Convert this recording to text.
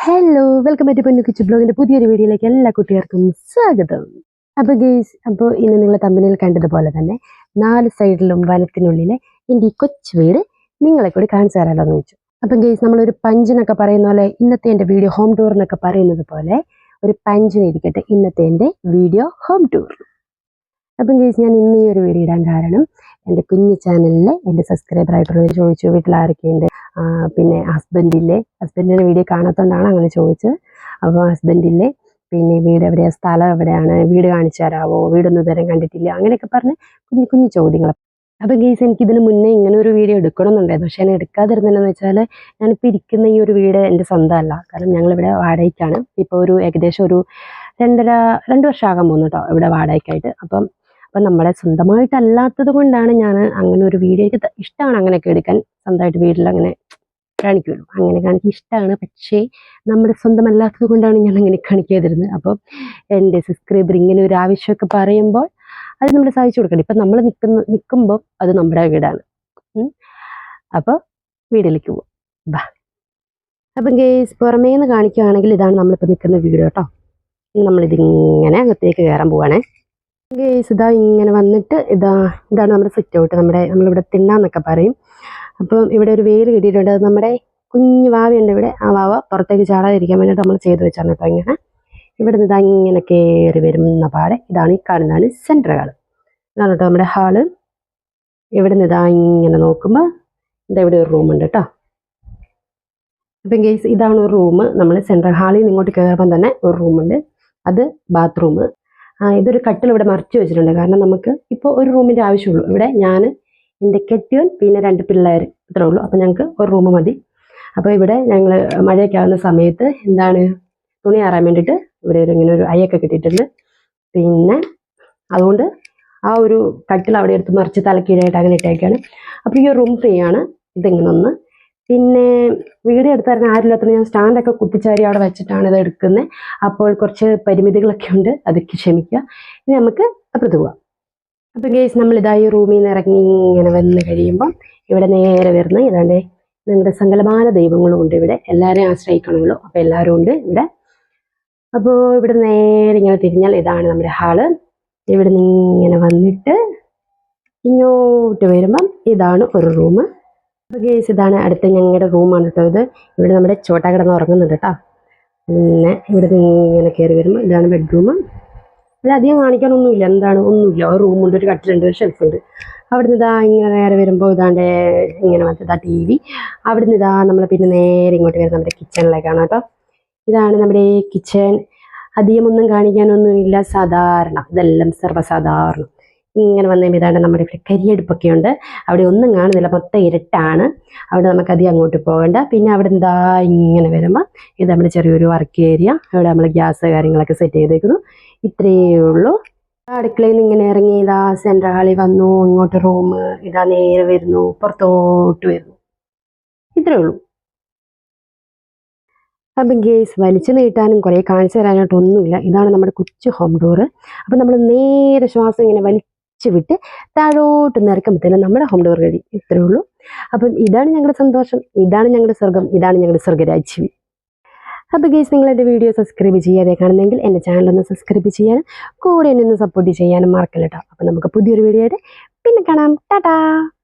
Hello welcome back പൊന്നു കിച്ചു ബ്ലോഗിന്റെ പുതിയൊരു വീഡിയോയിലേക്ക് എല്ലാ കുട്ടികൾക്കും സ്വാഗതം. അപ്പോൾ ഗെയ്സ് അപ്പോൾ ഇന്ന് നിങ്ങൾ തമ്മിൽ കണ്ടതുപോലെ തന്നെ നാല് സൈഡിലും വനത്തിനുള്ളിലെ എന്റെ ഈ കൊച്ചു വീട് നിങ്ങളെ കൂടി കാണിച്ചു എന്ന് വെച്ചു അപ്പം ഗെയ്സ് നമ്മളൊരു പഞ്ചിനൊക്കെ പറയുന്ന പോലെ ഇന്നത്തെ എന്റെ വീഡിയോ ഹോം ടൂർ എന്നൊക്കെ പറയുന്നത് പോലെ ഒരു പഞ്ചിനെ ഇരിക്കട്ടെ ഇന്നത്തെ എന്റെ വീഡിയോ ഹോം ടൂർ അപ്പം ചേച്ചി ഞാൻ ഇന്ന് ഈ ഒരു വീഡിയോ ഇടാൻ കാരണം എന്റെ കുഞ്ഞു ചാനലിലെ എന്റെ സബ്സ്ക്രൈബർ ആയിട്ടുള്ളവർ ചോദിച്ചു വീട്ടിലാരൊക്കെയുണ്ട്? പിന്നെ ഹസ്ബൻഡില്ലേ ഹസ്ബൻഡിന്റെ വീഡിയോ കാണാത്തതുകൊണ്ടാണ് അങ്ങനെ ചോദിച്ചത്. അപ്പോൾ ഹസ്ബൻഡില്ലേ പിന്നെ വീട് എവിടെയാണ് സ്ഥലം എവിടെയാണ്? വീട് കാണിച്ചു തരാമോ വീടൊന്നും ഇതുവരെ കണ്ടിട്ടില്ല? അങ്ങനെയൊക്കെ പറഞ്ഞ് കുഞ്ഞു കുഞ്ഞു ചോദ്യങ്ങൾ അപ്പം ഗേസ് എനിക്ക് ഇതിന് മുന്നേ ഇങ്ങനെ ഒരു വീഡിയോ എടുക്കണമെന്നുണ്ടായിരുന്നു. പക്ഷേ ഞാൻ എടുക്കാതിരുന്നതെന്ന് വെച്ചാൽ ഞാനിപ്പോൾ ഇരിക്കുന്ന ഈ ഒരു വീട് എന്റെ സ്വന്തമല്ല. കാരണം ഞങ്ങളിവിടെ വാടകയ്ക്കാണ്. ഇപ്പോൾ ഒരു ഏകദേശം ഒരു രണ്ടര രണ്ട് വർഷമാകാൻ പോകുന്നു കേട്ടോ ഇവിടെ വാടകയ്ക്കായിട്ട്. അപ്പം അപ്പം നമ്മളെ സ്വന്തമായിട്ടല്ലാത്തത് കൊണ്ടാണ് ഞാൻ അങ്ങനെ ഒരു വീഡിയോ എനിക്ക് ഇഷ്ടമാണ് അങ്ങനെയൊക്കെ എടുക്കാൻ. സ്വന്തമായിട്ട് വീട്ടിൽ അങ്ങനെ കാണിക്കുമല്ലോ അങ്ങനെ കാണിക്കാൻ ഇഷ്ടമാണ്. പക്ഷേ നമ്മുടെ സ്വന്തമല്ലാത്തത് കൊണ്ടാണ് ഞാൻ അങ്ങനെ കാണിക്കാതിരുന്നത്. അപ്പോൾ എന്റെ സബ്സ്ക്രൈബർ ഇങ്ങനെ ഒരു ആവശ്യമൊക്കെ പറയുമ്പോൾ അത് നമ്മൾ സഹായിച്ചു കൊടുക്കണം. ഇപ്പം നമ്മൾ നിൽക്കുന്ന നിൽക്കുമ്പോൾ അത് നമ്മുടെ വീടാണ്. അപ്പോൾ വീട്ടിലേക്ക് പോവാം. ബാ. അപ്പം ഗേസ് പുറമേ നിന്ന് കാണിക്കുകയാണെങ്കിൽ ഇതാണ് നമ്മളിപ്പോൾ നിൽക്കുന്ന വീട് കേട്ടോ. നമ്മളിതിങ്ങനെ അകത്തേക്ക് കയറാൻ പോവാണേ. ഗേസ് ഇതാ ഇങ്ങനെ വന്നിട്ട് ഇതാ ഇതാണ് നമ്മുടെ സിറ്റ് ഔട്ട് നമ്മുടെ നമ്മളിവിടെ തിണ്ണാന്നൊക്കെ പറയും. അപ്പം ഇവിടെ ഒരു വേര് കിട്ടിയിട്ടുണ്ട്. അത് നമ്മുടെ കുഞ്ഞു വാവയുണ്ട് ഇവിടെ. ആ വാവ പുറത്തേക്ക് ചാടാതിരിക്കാൻ വേണ്ടിയിട്ട് നമ്മൾ ചെയ്ത് വെച്ചാണ് കേട്ടോ ഇങ്ങനെ. ഇവിടെ നിന്ന് ഇതാ ഇങ്ങനെ കയറി വരുന്ന പാടെ. ഇതാണ് ഈ കാണുന്നതാണ് സെന്റർ ഹാൾ ഇതാണ് കേട്ടോ നമ്മുടെ ഹാൾ ഇവിടെ നിന്ന് ഇതാ ഇങ്ങനെ നോക്കുമ്പോൾ ഇതാ ഇവിടെ ഒരു റൂമുണ്ട് കേട്ടോ. അപ്പം ഗേസ് ഇതാണ് ഒരു റൂം നമ്മൾ സെൻട്രൽ ഹാളിൽ നിന്ന് ഇങ്ങോട്ട് കയറുമ്പം തന്നെ ഒരു റൂമുണ്ട് അത് ബാത്റൂം ഇതൊരു കട്ടിൽ ഇവിടെ മറിച്ച് വെച്ചിട്ടുണ്ട്. കാരണം നമുക്ക് ഇപ്പോൾ ഒരു റൂമിന്റെ ആവശ്യമുള്ളൂ. ഇവിടെ ഞാൻ എന്റെ കെട്ടിയോൻ പിന്നെ രണ്ട് പിള്ളേർ ഇത്രേ ഉള്ളൂ. അപ്പോൾ ഞങ്ങൾക്ക് ഒരു റൂം മതി. അപ്പോൾ ഇവിടെ ഞങ്ങൾ മഴയൊക്കെ ആവുന്ന സമയത്ത് എന്താണ് തുണി ആറാൻ വേണ്ടിയിട്ട് ഇവിടെ ഒരു ഇങ്ങനെ ഒരു അയ്യൊക്കെ കിട്ടിയിട്ടുണ്ട്. പിന്നെ അതുകൊണ്ട് ആ ഒരു കട്ടിൽ അവിടെ എടുത്ത് മറിച്ച് തലക്കീഴായിട്ട് അങ്ങനെ ഇട്ടേക്കാണ്. അപ്പോൾ ഈ റൂം ഫ്രീ ആണ്. ഇതിങ്ങനെ ഒന്ന് പിന്നെ വീഡിയോ തരുന്ന ആരില്ലാത്തത് ഞാൻ സ്റ്റാൻഡൊക്കെ കുത്തിച്ചാരി അവിടെ വെച്ചിട്ടാണ് ഇത് എടുക്കുന്നത് അപ്പോൾ കുറച്ച് പരിമിതികളൊക്കെ ഉണ്ട് അതൊക്കെ ക്ഷമിക്കുക. ഇനി നമുക്ക് അപ്പുറത്ത് പോവാം. അപ്പം ഗേസ് നമ്മൾ ഇതായി റൂമിൽ നിന്ന് ഇറങ്ങി ഇങ്ങനെ വന്ന് കഴിയുമ്പം ഇവിടെ നേരെ വരുന്ന ഇതാണ്ട് നിങ്ങളുടെ സങ്കലമാന ദൈവങ്ങളും ഉണ്ട് ഇവിടെ. എല്ലാവരെയും ആശ്രയിക്കണമല്ലോ. അപ്പോൾ എല്ലാവരും ഉണ്ട് ഇവിടെ. അപ്പോൾ ഇവിടെ നേരെ ഇങ്ങനെ തിരിഞ്ഞാൽ ഇതാണ് നമ്മുടെ ഹാൾ ഇവിടെ നിന്ന് ഇങ്ങനെ വന്നിട്ട് ഇങ്ങോട്ട് വരുമ്പം ഇതാണ് ഒരു റൂം അപ്പോൾ ഗേസ് ഇതാണ് അടുത്ത ഞങ്ങളുടെ റൂമാണ് കേട്ടോ ഇത്. ഇവിടെ നമ്മുടെ ചോട്ട കിടന്ന് ഉറങ്ങുന്നുണ്ട് കേട്ടോ പിന്നെ ഇവിടെ ഇങ്ങനെ കയറി വരുമ്പോൾ ഇതാണ് ബെഡ്റൂം ഇവിടെ അധികം കാണിക്കാനൊന്നുമില്ല. എന്താണ്? ഒന്നുമില്ല. ഒരു റൂമുണ്ട് ഒരു കട്ടിലുണ്ട് ഒരു ഷെൽഫുണ്ട് അവിടുന്ന് ഇതാ ഇങ്ങനെ നേരെ വരുമ്പോൾ ഇതാണ്ട് ഇങ്ങനെ മറ്റേ ടി വി അവിടുന്ന് ഇതാ നമ്മൾ പിന്നെ നേരെ ഇങ്ങോട്ട് വരുന്നത് നമ്മുടെ കിച്ചണിലേക്കാണ് കേട്ടോ ഇതാണ് നമ്മുടെ കിച്ചൺ അധികമൊന്നും കാണിക്കാനൊന്നുമില്ല. സാധാരണ. ഇതെല്ലാം സർവസാധാരണം. ഇങ്ങനെ വന്നു ഇതാണ്ട് നമ്മുടെ ഇവിടെ കരിയടുപ്പൊക്കെ ഉണ്ട്. അവിടെ ഒന്നും കാണുന്നില്ല. മൊത്തം ഇരട്ടാണ്. അവിടെ നമുക്ക് അധികം അങ്ങോട്ട് പോകണ്ട. പിന്നെ അവിടെ എന്താ ഇങ്ങനെ വരുമ്പോൾ ഇത് നമ്മുടെ ചെറിയൊരു വർക്ക് ഏരിയ അവിടെ നമ്മൾ ഗ്യാസ് കാര്യങ്ങളൊക്കെ സെറ്റ് ചെയ്തേക്കുന്നു. ഇത്രയേ ഉള്ളൂ. അടുക്കളയിൽ നിന്ന് ഇങ്ങനെ ഇറങ്ങി ഇതാ സെൻട്രൽ ഹാളിൽ വന്നു. ഇങ്ങോട്ട് റൂം ഇതാ നേരെ വരുന്നു. പുറത്തോട്ട് വരുന്നു. ഇത്രയേ ഉള്ളൂ. അപ്പം ഗേസ് വലിച്ചു നീട്ടാനും കുറേ കാണിച്ചു തരാനായിട്ടൊന്നുമില്ല. ഇതാണ് നമ്മുടെ കൊച്ചു ഹോം ഡോറ് അപ്പം നമ്മൾ നേരെ ശ്വാസം ഇങ്ങനെ വലിച്ചു വിട്ട് താഴോട്ട് നിറക്കുമ്പോഴത്തേനും നമ്മുടെ ഹോം ഡോർ കഴിയും. ഇത്രയേ ഉള്ളൂ. അപ്പം ഇതാണ് ഞങ്ങളുടെ സന്തോഷം. ഇതാണ് ഞങ്ങളുടെ സ്വർഗം. ഇതാണ് ഞങ്ങളുടെ സ്വർഗരാജ്യം. അപ്പോൾ ഗേസ് നിങ്ങൾ എന്റെ വീഡിയോ സബ്സ്ക്രൈബ് ചെയ്യാതെ കാണുന്നെങ്കിൽ എന്റെ ചാനൽ ഒന്ന് സബ്സ്ക്രൈബ് ചെയ്യാനും കൂടെ എന്നെ ഒന്ന് സപ്പോർട്ട് ചെയ്യാനും മറക്കല്ല കേട്ടോ അപ്പോൾ നമുക്ക് പുതിയൊരു വീഡിയോ ആയിട്ട് പിന്നെ കാണാം. ടാറ്റാ!